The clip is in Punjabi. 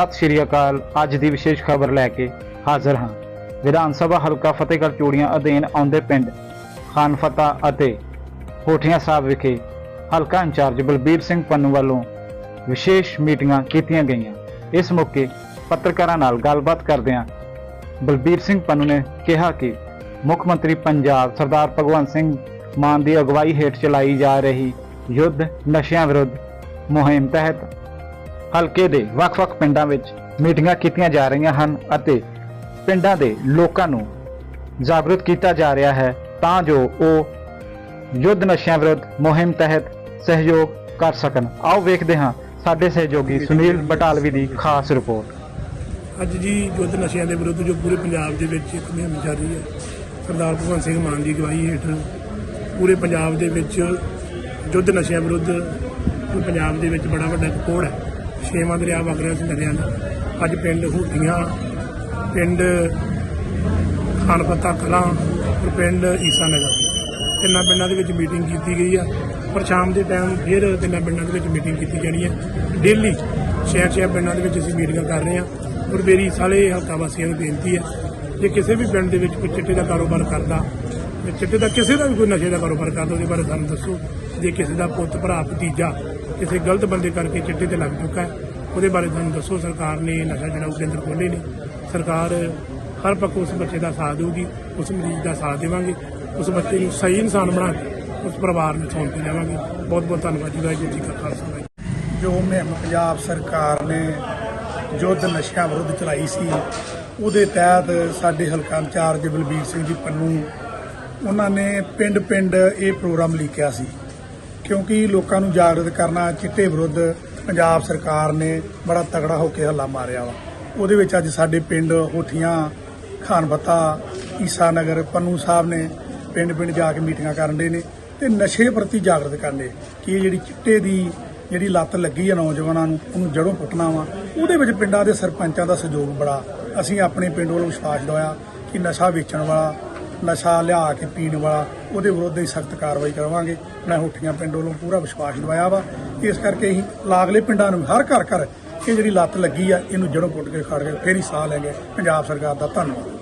ਸਤਿ ਸ਼੍ਰੀ ਅਕਾਲ। ਅੱਜ ਦੀ ਵਿਸ਼ੇਸ਼ ਖਬਰ ਲੈ ਕੇ ਹਾਜ਼ਰ ਹਾਂ। ਵਿਧਾਨ ਸਭਾ ਹਲਕਾ ਫਤਿਹਗੜ੍ਹ ਚੂੜੀਆਂ ਅਧੀਨ ਆਉਂਦੇ ਪਿੰਡ ਖਾਨ ਫਤਾ ਅਤੇ ਹੋਠੀਆਂ ਸਾਹਿਬ ਵਿਖੇ ਹਲਕਾ ਇੰਚਾਰਜ ਬਲਬੀਰ ਸਿੰਘ ਪੰਨੂ ਵੱਲੋਂ ਵਿਸ਼ੇਸ਼ ਮੀਟਿੰਗਾਂ ਕੀਤੀਆਂ ਗਈਆਂ। ਇਸ ਮੌਕੇ ਪੱਤਰਕਾਰਾਂ ਨਾਲ ਗੱਲਬਾਤ ਕਰਦਿਆਂ ਬਲਬੀਰ ਸਿੰਘ ਪੰਨੂ ਨੇ ਕਿਹਾ ਕਿ ਮੁੱਖ ਮੰਤਰੀ ਪੰਜਾਬ ਸਰਦਾਰ ਭਗਵੰਤ ਸਿੰਘ ਮਾਨ ਦੀ ਅਗਵਾਈ ਹੇਠ ਚਲਾਈ ਜਾ ਰਹੀ ਯੁੱਧ ਨਸ਼ਿਆਂ ਵਿਰੁੱਧ ਮੁਹਿੰਮ ਤਹਿਤ ਹਲਕੇ ਦੇ ਵੱਖ-ਵੱਖ ਪਿੰਡਾਂ ਵਿੱਚ ਮੀਟਿੰਗਾਂ ਕੀਤੀਆਂ ਜਾ ਰਹੀਆਂ ਹਨ ਅਤੇ ਪਿੰਡਾਂ ਦੇ ਲੋਕਾਂ ਨੂੰ ਜਾਗਰੂਕ ਕੀਤਾ ਜਾ ਰਿਹਾ ਹੈ ਤਾਂ ਜੋ ਉਹ ਯੁੱਧ ਨਸ਼ਿਆਂ ਵਿਰੁੱਧ ਮੁਹਿੰਮ ਤਹਿਤ ਸਹਿਯੋਗ ਕਰ ਸਕਣ। ਆਓ ਵੇਖਦੇ ਹਾਂ ਸਾਡੇ ਸਹਿਯੋਗੀ ਸੁਨੀਲ ਬਟਾਲਵੀ ਦੀ ਖਾਸ ਰਿਪੋਰਟ। ਅੱਜ ਜੀ ਯੁੱਧ ਨਸ਼ਿਆਂ ਦੇ ਵਿਰੁੱਧ ਜੋ ਪੂਰੇ ਪੰਜਾਬ ਦੇ ਵਿੱਚ ਇੱਕ ਮੁਹਿੰਮ ਚੱਲ ਰਹੀ ਹੈ, ਸਰਦਾਰ ਭਗਵੰਤ ਸਿੰਘ ਮਾਨ ਦੀ ਅਗਵਾਈ ਹੇਠ ਪੂਰੇ ਪੰਜਾਬ ਦੇ ਵਿੱਚ ਯੁੱਧ ਨਸ਼ਿਆਂ ਵਿਰੁੱਧ ਪੰਜਾਬ ਦੇ ਵਿੱਚ ਬੜਾ ਵੱਡਾ ਕੋੜ ਹੈ। ਛੇਵਾਂ ਦਰਿਆ ਵਗ ਰਿਹਾ ਸੀ ਦਰਿਆ ਨਾਲ ਅੱਜ ਪਿੰਡ ਹੂਟੀਆਂ, ਪਿੰਡ ਖਾਨਪਤਾ ਕਲਾਂ ਤੇ ਪਿੰਡ ਈਸਾ ਨਗਰ। ਤਿੰਨਾਂ ਪਿੰਡਾਂ ਦੇ ਵਿੱਚ ਮੀਟਿੰਗ ਕੀਤੀ ਗਈ ਆ। ਪਰ ਸ਼ਾਮ ਦੇ ਟਾਈਮ ਫਿਰ ਤਿੰਨਾਂ ਪਿੰਡਾਂ ਦੇ ਵਿੱਚ ਮੀਟਿੰਗ ਕੀਤੀ ਜਾਣੀ ਹੈ ਡੇਲੀ ਸ਼ਹਿਰ ਸ਼ਹਿਰ ਪਿੰਡਾਂ ਦੇ ਵਿੱਚ ਅਸੀਂ ਮੀਟਿੰਗਾਂ ਕਰ ਰਹੇ ਹਾਂ ਔਰ ਮੇਰੀ ਸਾਰੇ ਹਲਕਾ ਵਾਸੀਆਂ ਨੂੰ ਬੇਨਤੀ ਹੈ ਜੇ ਕਿਸੇ ਵੀ ਪਿੰਡ ਦੇ ਵਿੱਚ ਕੋਈ ਚਿੱਟੇ ਦਾ ਕਾਰੋਬਾਰ ਕਰਦਾ, ਤੇ ਚਿੱਟੇ ਦਾ ਕਿਸੇ ਦਾ ਵੀ ਕੋਈ ਨਸ਼ੇ ਦਾ ਕਾਰੋਬਾਰ ਕਰਦਾ, ਉਹਦੇ ਬਾਰੇ ਸਾਨੂੰ ਦੱਸੋ। ਜੇ ਕਿਸੇ ਦਾ ਪੁੱਤ, ਭਰਾ, ਭਤੀਜਾ ਕਿਸੇ ਗਲਤ ਬੰਦੇ ਕਰਕੇ ਚਿੱਟੇ ਤੇ ਲੱਗ ਚੁੱਕਾ ਹੈ। ਉਹਦੇ ਬਾਰੇ ਤੁਹਾਨੂੰ ਦੱਸੋ, ਸਰਕਾਰ ਨੇ ਨਸ਼ਾ ਛਡਾਊ ਕੇਂਦਰ ਖੋਲ੍ਹੇ ਨੇ। ਸਰਕਾਰ ਹਰ ਪੱਖੋਂ ਉਸ ਬੱਚੇ ਦਾ ਸਾਥ ਦੇਊਗੀ, ਉਸ ਮਰੀਜ਼ ਦਾ ਸਾਥ ਦੇਵਾਂਗੇ, ਉਸ ਬੱਚੇ ਨੂੰ ਸਹੀ ਇਨਸਾਨ ਬਣਾ ਕੇ ਉਸ ਪਰਿਵਾਰ ਨੂੰ ਸੌਂਪ ਕੇ ਜਾਵਾਂਗੇ। ਬਹੁਤ ਬਹੁਤ ਧੰਨਵਾਦ ਜੀ, ਵਾਹਿਗੁਰੂ ਜੀ ਕਾ ਖਾਲਸਾ ਜੋ ਮੁਹਿੰਮ ਪੰਜਾਬ ਸਰਕਾਰ ਨੇ ਯੁੱਧ ਨਸ਼ਿਆਂ ਵਿਰੁੱਧ ਚਲਾਈ ਸੀ, ਉਹਦੇ ਤਹਿਤ ਸਾਡੇ ਹਲਕਾ ਇੰਚਾਰਜ ਬਲਬੀਰ ਸਿੰਘ ਜੀ ਪੰਨੂ, ਉਹਨਾਂ ਨੇ ਪਿੰਡ-ਪਿੰਡ ਇਹ ਪ੍ਰੋਗਰਾਮ ਲਿਖਿਆ ਸੀ। ਕਿਉਂਕਿ ਲੋਕਾਂ ਨੂੰ ਜਾਗਰਤ ਕਰਨਾ ਚਿੱਟੇ ਵਿਰੁੱਧ ਪੰਜਾਬ ਸਰਕਾਰ ਨੇ ਬੜਾ ਤਗੜਾ ਹੋ ਕੇ ਹੱਲਾ ਮਾਰਿਆ ਵਾ। ਉਹਦੇ ਵਿੱਚ ਅੱਜ ਸਾਡੇ ਪਿੰਡ ਹੋਠੀਆਂ, ਖਾਨਬਤਾ ਈਸਾ ਨਗਰ ਪੰਨੂ ਸਾਹਿਬ ਨੇ ਪਿੰਡ-ਪਿੰਡ ਜਾ ਕੇ ਮੀਟਿੰਗਾਂ ਕਰਨ ਦੇ ਨੇ ਤੇ ਨਸ਼ੇ ਪ੍ਰਤੀ ਜਾਗਰਤ ਕਰਨੇ ਕਿ ਇਹ ਜਿਹੜੀ ਚਿੱਟੇ ਦੀ ਜਿਹੜੀ ਲੱਤ ਲੱਗੀ ਆ ਨੌਜਵਾਨਾਂ ਨੂੰ, ਉਹਨੂੰ ਜੜੋਂ ਪੁੱਟਣਾ ਵਾ। ਉਹਦੇ ਵਿੱਚ ਪਿੰਡਾਂ ਦੇ ਸਰਪੰਚਾਂ ਦਾ ਸਹਿਯੋਗ ਬੜਾ। ਅਸੀਂ ਆਪਣੇ ਪਿੰਡ ਵੱਲੋਂ ਵਿਸ਼ਵਾਸ ਦਵਾਇਆ ਕਿ ਨਸ਼ਾ ਵੇਚਣ ਵਾਲਾ ਨਸ਼ਾ ਲਿਆ ਕੇ ਪੀਣ ਵਾਲਾ, ਉਹਦੇ ਵਿਰੁੱਧ ਹੀ ਸਖਤ ਕਾਰਵਾਈ ਕਰਾਵਾਂਗੇ ਮੈਂ ਹੋਠੀਆਂ ਪਿੰਡ ਵੱਲੋਂ ਪੂਰਾ ਵਿਸ਼ਵਾਸ ਦਵਾਇਆ ਵਾ। ਇਸ ਕਰਕੇ ਅਸੀਂ ਲਾਗਲੇ ਪਿੰਡਾਂ ਨੂੰ ਹਰ ਘਰ ਘਰ ਇਹ ਜਿਹੜੀ ਲੱਤ ਲੱਗੀ ਆ, ਇਹਨੂੰ ਜੜੋਂ ਪੁੱਟ ਕੇ ਖੜ ਕੇ ਫੇਰ ਹੀ ਸਾਹ ਲੈਂਗੇ। ਪੰਜਾਬ ਸਰਕਾਰ ਦਾ ਧੰਨਵਾਦ।